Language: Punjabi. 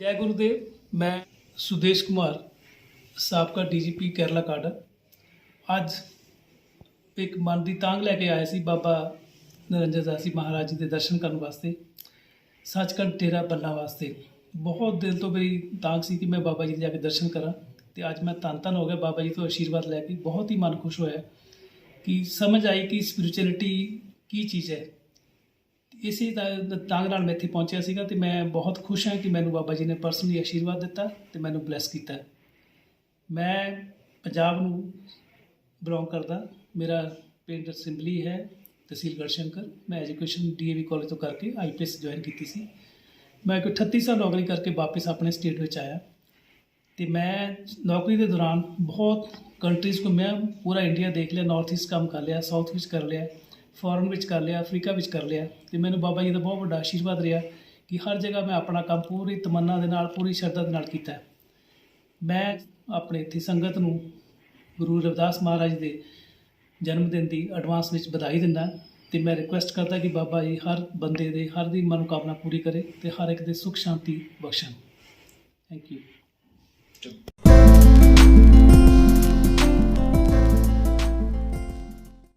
ਜੈ ਗੁਰੂਦੇਵ, ਮੈਂ ਸੁਦੇਸ਼ ਕੁਮਾਰ, ਸਾਬਕਾ ਡੀਜੀਪੀ ਕੇਰਲਾ ਕਾਡਰ। ਅੱਜ ਇੱਕ ਮਨ ਦੀ ਤਾਂਗ ਲੈ ਕੇ ਆਇਆ ਸੀ ਬਾਬਾ ਨਰਿੰਦਰ ਦਾਸ ਜੀ ਮਹਾਰਾਜ ਜੀ ਦੇ ਦਰਸ਼ਨ ਕਰਨ ਵਾਸਤੇ, ਸੱਚਖੰਡ ਡੇਰਾ ਬੰਨਾ ਵਾਸਤੇ। ਬਹੁਤ ਦਿਲ ਤੋਂ ਮੇਰੀ ਤਾਂਗ ਸੀ ਕਿ ਮੈਂ ਬਾਬਾ ਜੀ ਦੇ ਜਾ ਕੇ ਦਰਸ਼ਨ ਕਰਾਂ ਤੇ ਅੱਜ ਮੈਂ ਧੰਨ ਧੰਨ ਹੋ ਗਿਆ ਬਾਬਾ ਜੀ ਤੋਂ ਆਸ਼ੀਰਵਾਦ ਲੈ ਕੇ। ਬਹੁਤ ਹੀ ਮਨ ਖੁਸ਼ ਹੋਇਆ ਕਿ ਸਮਝ ਆਈ ਕਿ ਸਪਿਰਚੁਅਲਿਟੀ ਕੀ ਚੀਜ਼ ਹੈ। ਇਸੇ ਦਾ- ਤਾਂਗ ਨਾਲ ਮੈਂ ਇੱਥੇ ਪਹੁੰਚਿਆ ਸੀਗਾ ਤੇ ਮੈਂ ਬਹੁਤ ਖੁਸ਼ ਹਾਂ ਕਿ ਮੈਨੂੰ ਬਾਬਾ ਜੀ ਨੇ ਪਰਸਨਲੀ ਆਸ਼ੀਰਵਾਦ ਦਿੱਤਾ ਤੇ ਮੈਨੂੰ ਬਲੈਸ ਕੀਤਾ। ਮੈਂ ਪੰਜਾਬ ਨੂੰ ਬਿਲੋਂਗ ਕਰਦਾ। ਮੇਰਾ ਪਿੰਡ ਸਿੰਬਲੀ ਹੈ, ਤਹਿਸੀਲ ਗੜਸ਼ੰਕਰ। ਮੈਂ ਐਜੂਕੇਸ਼ਨ ਡੀਏਵੀ ਕਾਲਜ ਤੋਂ ਕਰਕੇ ਆਈਪੀਐਸ ਜੁਆਇਨ ਕੀਤੀ ਸੀ। ਮੈਂ ਕੋਈ 38 ਸਾਲ ਨੌਕਰੀ ਕਰਕੇ ਵਾਪਸ ਆਪਣੇ ਸਟੇਟ ਵਿੱਚ ਆਇਆ। ਤੇ ਮੈਂ ਨੌਕਰੀ ਦੇ ਦੌਰਾਨ ਬਹੁਤ ਕੰਟਰੀਜ਼ ਘੁੰਮਿਆ, ਪੂਰਾ ਇੰਡੀਆ ਦੇਖ ਲਿਆ ਨਾਰਥ ਈਸਟ ਕੰਮ ਕਰ ਲਿਆ ਸਾਊਥ ਵਿੱਚ ਕਰ ਲਿਆ। ਫੋਰਨ ਵਿੱਚ ਕਰ ਲਿਆ, ਅਫਰੀਕਾ ਵਿੱਚ ਕਰ ਲਿਆ ਤੇ ਮੈਨੂੰ ਬਾਬਾ ਜੀ ਦਾ ਬਹੁਤ ਵੱਡਾ ਆਸ਼ੀਰਵਾਦ ਰਿਹਾ ਕਿ ਹਰ ਜਗ੍ਹਾ ਮੈਂ ਆਪਣਾ ਕੰਮ ਪੂਰੀ ਤਮੰਨਾ ਦੇ ਨਾਲ, ਪੂਰੀ ਸ਼ਰਧਾ ਦੇ ਨਾਲ ਕੀਤਾ। ਮੈਂ ਆਪਣੇ ਇੱਥੇ ਸੰਗਤ ਨੂੰ ਗੁਰੂ ਰਵਿਦਾਸ ਮਹਾਰਾਜ ਦੇ ਜਨਮ ਦਿਨ ਦੀ ਐਡਵਾਂਸ ਵਿੱਚ ਵਧਾਈ ਦਿੰਦਾ ਤੇ ਮੈਂ ਰਿਕੁਐਸਟ ਕਰਦਾ ਕਿ ਬਾਬਾ ਜੀ ਹਰ ਬੰਦੇ ਦੇ, ਹਰ ਦੀ ਮਨੋਕਾਮਨਾ ਪੂਰੀ ਕਰੇ ਤੇ ਹਰ ਇੱਕ ਦੇ ਸੁਖ ਸ਼ਾਂਤੀ ਬਖਸ਼ਣ। Thank you